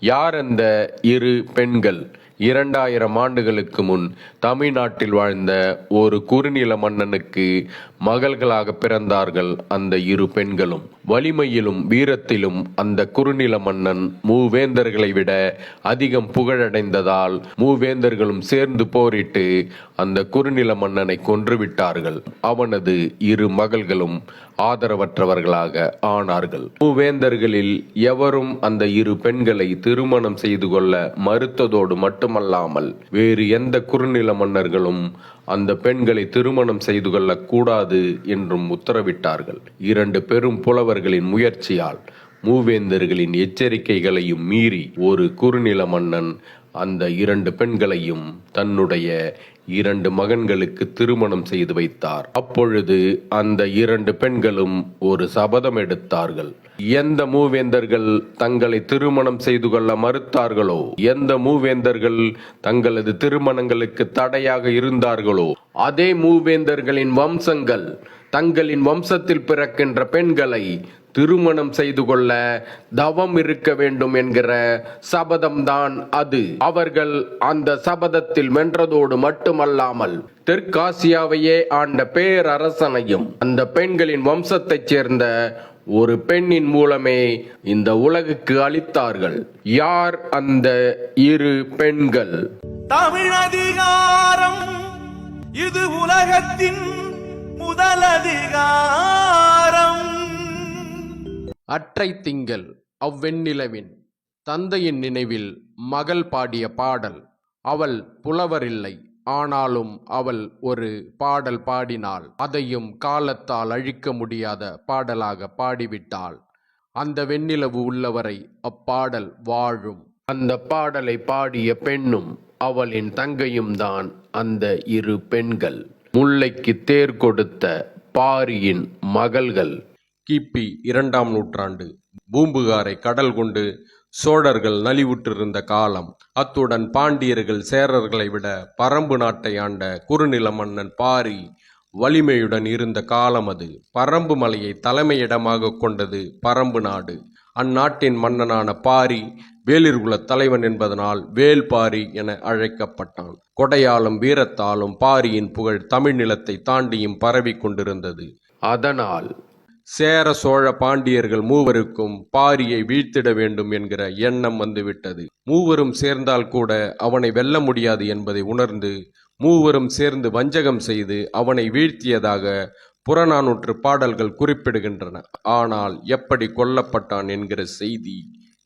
யார் அந்த இரு பெண்கள்? இரண்டாயிரம் ஆண்டுகளுக்கு முன் தமிழ்நாட்டில் வாழ்ந்த ஒரு குறுநில மன்னனுக்கு மகள்களாக பிறந்தார்கள் அந்த இரு பெண்களும். வலிமையிலும் வீரத்திலும் அந்த குறுநில மன்னன் மூவேந்தர்களை விட அதிகம் புகழடைந்ததால் மூவேந்தர்களும் சேர்ந்து போரிட்டு அந்த குறுநில மன்னனை கொன்றுவிட்டார்கள். அவனது இரு மகள்களும் ஆதரவற்றவர்களாக ஆனார்கள். மூவேந்தர்களில் எவரும் அந்த இரு பெண்களை திருமணம் செய்து கொள்ள மறுத்ததோடு மட்டுமல்லாமல் வேறு எந்த குறுநில மன்னர்களும் அந்த பெண்களை திருமணம் செய்து கொள்ள கூடாது என்றும் உத்தரவிட்டார்கள். இரண்டு பெரும் புலவர்களின் முயற்சியால் மூவேந்தர்களின் எச்சரிக்கைகளையும் மீறி ஒரு குறுநில மன்னன் அந்த இரண்டு பெண்களையும் தன்னுடைய இரண்டு மகன்களுக்கு திருமணம் செய்து வைத்தார். அப்பொழுது அந்த இரண்டு பெண்களும் ஒரு சபதம் எடுத்தார்கள். எந்த மூவேந்தர்கள் தங்களை திருமணம் செய்து கொள்ள மறுத்தார்களோ எந்த மூவேந்தர்கள் தங்களது திருமணங்களுக்கு தடையாக இருந்தார்களோ அதே மூவேந்தர்களின் வம்சங்கள் தங்களின் வம்சத்தில் பிறக்கின்ற பெண்களை திருமணம் செய்து கொள்ள தவம் இருக்க வேண்டும் என்கிற சபதம்தான் அது. அவர்கள் அந்த சபதத்தில் வென்றதோடு மட்டுமல்லாமல் தெற்காசியாவையே ஆண்ட பேரரசனையும் அந்த பெண்களின் வம்சத்தைச் சேர்ந்த ஒரு பெண்ணின் மூலமே இந்த உலகுக்கு அளித்தார்கள். யார் அந்த இரு பெண்கள்? தமிழதிகாரம் இது உலகத்தின் முதலதிகாரம். அற்றை திங்கள் அவ்வெண்ணிலவின் தந்தையின் நினைவில் மகள் பாடிய பாடல். அவள் புலவரில்லை ஆனாலும் அவள் ஒரு பாடல் பாடினாள். அதையும் காலத்தால் அழிக்க முடியாத பாடலாக பாடிவிட்டாள். அந்த வெண்ணிலவு உள்ளவரை அப்பாடல் வாழும். அந்த பாடலை பாடிய பெண்ணும் அவளின் தங்கையும் தான் அந்த இரு பெண்கள். முல்லைக்கு தேர் கொடுத்த பாரியின் மகள்கள். கிபி இரண்டாம் நூற்றாண்டு. பூம்புகாரை கடல் கொண்டு சோழர்கள் நலிவுற்றிருந்த காலம். அத்துடன் பாண்டியர்கள் சேரர்களை விட பரம்பு நாட்டை ஆண்ட குறுநில மன்னன் பாரி வலிமையுடன் இருந்த காலம் அது. பரம்பு மலையை தலைமையிடமாக கொண்டது பரம்பு நாடு. அந்நாட்டின் மன்னனான பாரி வேலிர்குல தலைவன் என்பதனால் வேல்பாரி என அழைக்கப்பட்டான். கொடையாலும் வீரத்தாலும் பாரியின் புகழ் தமிழ் நிலத்தை தாண்டியும் பரவிக் கொண்டிருந்தது. அதனால் சேர சோழ பாண்டியர்கள் மூவருக்கும் பாரியை வீழ்த்திட வேண்டும் என்கிற எண்ணம் வந்துவிட்டது. மூவரும் சேர்ந்தால் கூட அவனை வெல்ல முடியாது என்பதை உணர்ந்து மூவரும் சேர்ந்து வஞ்சகம் செய்து அவனை வீழ்த்தியதாக புறநானூற்று பாடல்கள் குறிப்பிடுகின்றன. ஆனால் எப்படி கொல்லப்பட்டான் என்கிற செய்தி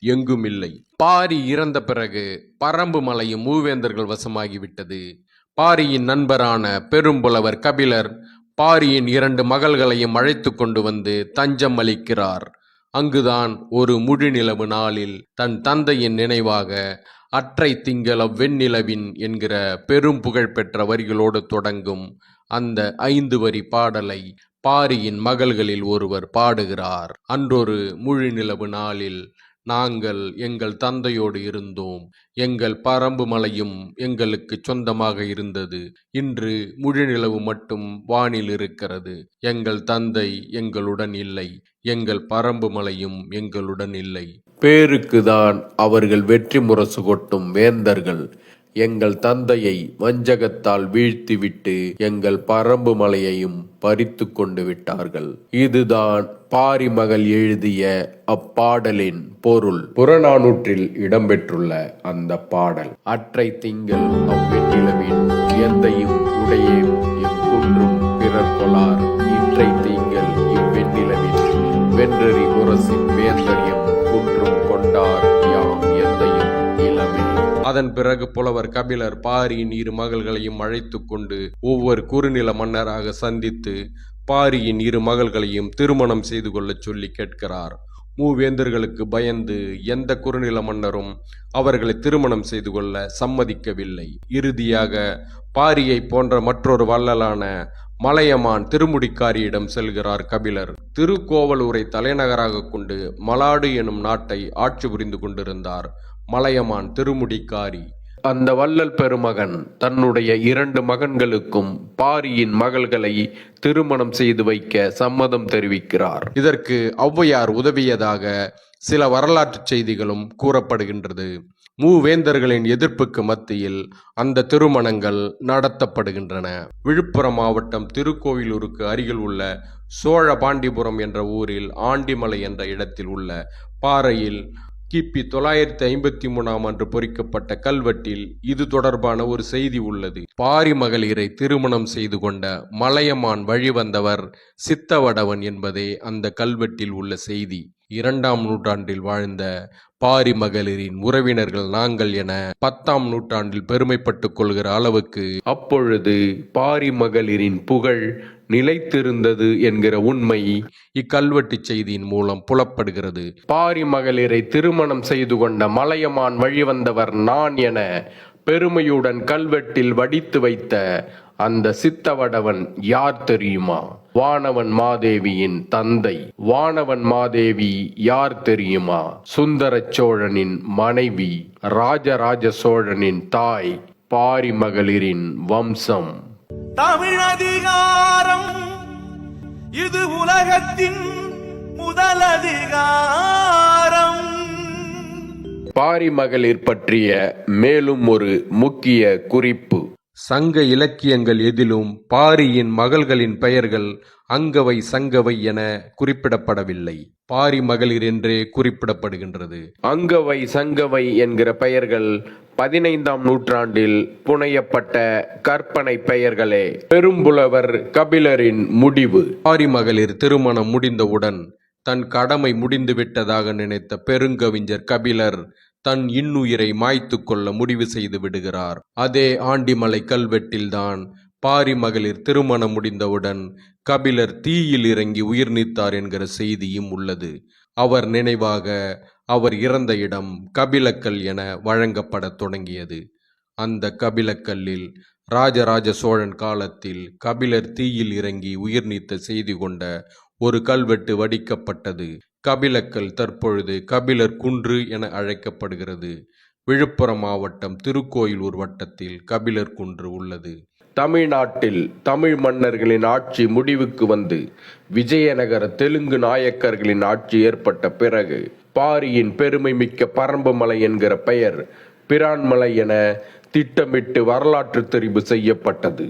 எங்குமில்லை. பாரி இறந்த பிறகு பரம்பு மலையும் மூவேந்தர்கள் வசமாகிவிட்டது. பாரியின் நண்பரான பெரும்புலவர் கபிலர் பாரியின் இரண்டு மகள்களையும் அழைத்து கொண்டு வந்து தஞ்சம் அளிக்கிறார். அங்குதான் ஒரு முழுநிலவு நாளில் தன் தந்தையின் நினைவாக அற்றை திங்கள வெண்ணிலவின் என்கிற பெரும் புகழ் பெற்ற வரிகளோடு தொடங்கும் அந்த ஐந்து வரி பாடலை பாரியின் மகள்களில் ஒருவர் பாடுகிறார். அன்றொரு முழுநிலவு நாளில் நாங்கள் எங்கள் தந்தையோடு இருந்தோம். எங்கள் பரம்பு மலையும் எங்களுக்கு சொந்தமாக இருந்தது. இன்று முழுநிலவு மட்டும் வானில் இருக்கிறது. எங்கள் தந்தை எங்களுடன் இல்லை. எங்கள் பரம்பு மலையும் எங்களுடன் இல்லை. பேருக்குதான் அவர்கள் வெற்றி முரசு கொட்டும் வேந்தர்கள். எங்கள் தந்தையை வஞ்சகத்தால் வீழ்த்திவிட்டு எங்கள் பரம்பு மலையையும் பறித்து கொண்டு விட்டார்கள். இதுதான் பாரிமகள் எழுதிய அப்பாடலின் பொருள். புறநானூற்றில் இடம்பெற்றுள்ள அந்த பாடல். அற்றை திங்கள் அவ்வெற்றிலவின் எந்தையும் உடையேம் எங்குன்றும் பிறர் கொலார் அதன் பிறகு புலவர் கபிலர் பாரியின் இரு மகள்களையும் அழைத்து கொண்டு ஒவ்வொரு குறுநில மன்னராக சந்தித்து பாரியின் இரு மகள்களையும் திருமணம் செய்து கொள்ளச் சொல்லி கேட்கிறார். மூவேந்தர்களுக்கு பயந்து எந்த குறுநில மன்னரும் அவர்களை திருமணம் செய்து கொள்ள சம்மதிக்கவில்லை. இறுதியாக பாரியை போன்ற மற்றொரு வள்ளலான மலையமான் திருமுடிக்காரியிடம் செல்கிறார் கபிலர். திருக்கோவலூரை தலைநகராக கொண்டு மலாடு எனும் நாட்டை ஆட்சி புரிந்து கொண்டிருந்தார் மலையமான் திருமுடிக்காரி. அந்த வள்ளல் பெருமகன் தன்னுடைய இரண்டு மகன்களுக்கும் பாரியின் மகள்களை திருமணம் செய்து வைக்க சம்மதம் தெரிவிக்கிறார். இதற்கு ஔவையார் உதவியதாக சில வரலாற்று செய்திகளும் கூறப்படுகின்றது. மூவேந்தர்களின் எதிர்ப்புக்கு மத்தியில் அந்த திருமணங்கள் நடத்தப்படுகின்றன. விழுப்புரம் மாவட்டம் திருக்கோவிலூருக்கு அருகில் உள்ள சோழ பாண்டிபுரம் என்ற ஊரில் ஆண்டிமலை என்ற இடத்தில் உள்ள பாறையில் கிபி தொள்ளாயிரத்தி ஐம்பத்தி மூணாம் ஆண்டு பொறிக்கப்பட்ட கல்வெட்டில் இது தொடர்பான ஒரு செய்தி உள்ளது. பாரி மகளிரை திருமணம் செய்து கொண்ட மலையமான் வழிவந்தவர் சித்தவடவன் என்பதே அந்த கல்வெட்டில் உள்ள செய்தி. இரண்டாம் நூற்றாண்டில் வாழ்ந்த பாரி மகளிரின் உறவினர்கள் நாங்கள் என பத்தாம் நூற்றாண்டில் பெருமைப்பட்டுக் கொள்கிற அளவுக்கு அப்பொழுது பாரி மகளிரின் புகழ் நிலைத்திருந்தது என்கிற உண்மை இக்கல்வெட்டு செய்தியின் மூலம் புலப்படுகிறது. பாரி மகளிரை திருமணம் செய்து கொண்ட மலையமான் வழிவந்தவர் நான் என பெருமையுடன் கல்வெட்டில் வடித்து வைத்த அந்த சித்தவடவன் யார் தெரியுமா? வானவன் மாதேவியின் தந்தை. வானவன் மாதேவி யார் தெரியுமா? சுந்தர சோழனின் மனைவி. ராஜராஜ சோழனின் தாய். பாரி மகளிரின் தமிழ் தமிழதிகாரம் இது உலகத்தின் முதலதிகாரம் பாரி மகளிர் பற்றிய மேலும் ஒரு முக்கிய குறிப்பு. சங்க இலக்கியங்கள் எதிலும் பாரியின் மகள்களின் பெயர்கள் அங்கவை சங்கவை என குறிப்பிடப்படவில்லை. பாரி மகளிர் என்றே குறிப்பிடப்படுகின்றது. அங்கவை சங்கவை என்கிற பெயர்கள் பதினைந்தாம் நூற்றாண்டில் புனையப்பட்ட கற்பனை பெயர்களே. பெரும்புலவர் கபிலரின் முடிவு. பாரி மகளிர் திருமணம் முடிந்தவுடன் தன் கடமை முடிந்துவிட்டதாக நினைத்த பெருங்கவிஞர் கபிலர் தன் இன்னுயிரை மாய்த்து கொள்ள முடிவு செய்து விடுகிறார். அதே ஆண்டிமலை கல்வெட்டில்தான் பாரி மகளிர் திருமணம் முடிந்தவுடன் கபிலர் தீயில் இறங்கி உயிர் நீத்தார் என்கிற செய்தியும் உள்ளது. அவர் நினைவாக அவர் இறந்த இடம் கபிலக்கல் என வழங்கப்படத் தொடங்கியது. அந்த கபிலக்கல்லில் ராஜராஜ சோழன் காலத்தில் கபிலர் தீயில் இறங்கி உயிர் நீத்த செய்தி கொண்ட ஒரு கல்வெட்டு வடிக்கப்பட்டது. கபிலக்கல் தற்பொழுது கபிலர் குன்று என அழைக்கப்படுகிறது. விழுப்புரம் மாவட்டம் திருக்கோயிலூர் வட்டத்தில் கபிலர் குன்று உள்ளது. தமிழ்நாட்டில் தமிழ் மன்னர்களின் ஆட்சி முடிவுக்கு வந்து விஜயநகர தெலுங்கு நாயக்கர்களின் ஆட்சி ஏற்பட்ட பிறகு பாரியின் பெருமை மிக்க பரம்புமலை என்கிற பெயர் பிரான்மலை என திட்டமிட்டு வரலாற்று தெரிவு செய்யப்பட்டது.